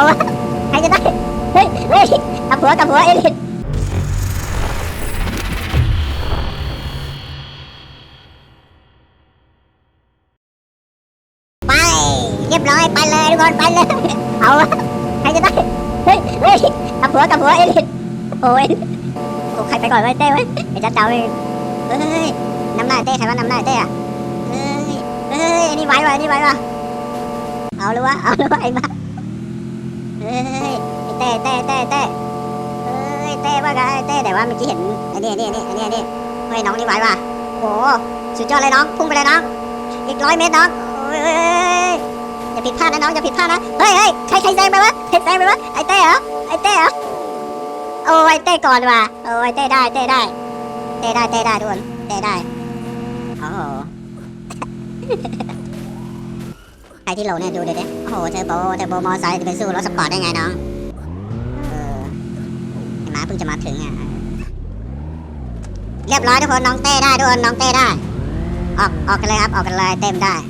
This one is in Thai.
เอาวะใครจะได้ เฮ้ย เฮ้ยกับหัวกับหัวเอลินไป เรียบร้อยไปเลยทุกคนไปเลย เอาวะใครจะได้ เฮ้ย เฮ้ยกับหัวกับหัวเอลินโอ้ยโอ้ใครไปก่อนไว้เต้ไว้ไอ้จัดเจ้าเองเฮ้ยน้ำหน้าเต้ใครว่าน้ำหน้าเต้อะเฮ้ย เฮ้ยนี่ไหววะนี่ไหววะเอาเลยวะเอาเลยวะไอ้บ้า เฮ้ยไอ้เต้เต้เต้เต้เฮ้ยเต้ว่าไงเต้แต่ว่าเมื่อกี้เห็นไอ้นี่ไอ้นี่ไอ้นี่ไอ้นี่เฮ้ยน้องนี่ไหววะโอ้โหสุดยอดเลยน้องพุ่งไปเลยน้องอีกร้อยเมตรน้องอยเฮ้ยอย่าผิดพลาดนะน้องอย่าผิดพลาดนะเฮ้ยเฮ้ยใครใครแซงไปวะใครแซงไปวะไอ้เต้เหรอไอ้เต้เหรอโอ้ยเต้ก่อนว่ะโอ้ยเต้ได้เต้ได้เต้ได้เต้ได้ทุกคนเต้ได้โอ้โห รที่โหลเนี่ยดูเดี๋ยวดิโอ้โหเทอร์โบเทอร์โบมอไซค์จะไปสู้รถสปอร์ตได้ไงน้อง เออไอ้หมาเพิ่งจะมาถึงอะ เรียบร้อยทุกคนน้องเต้ได้ทุกคนน้องเต้ได้ ออกออกกันเลยครับออกกันเลยเต็มได้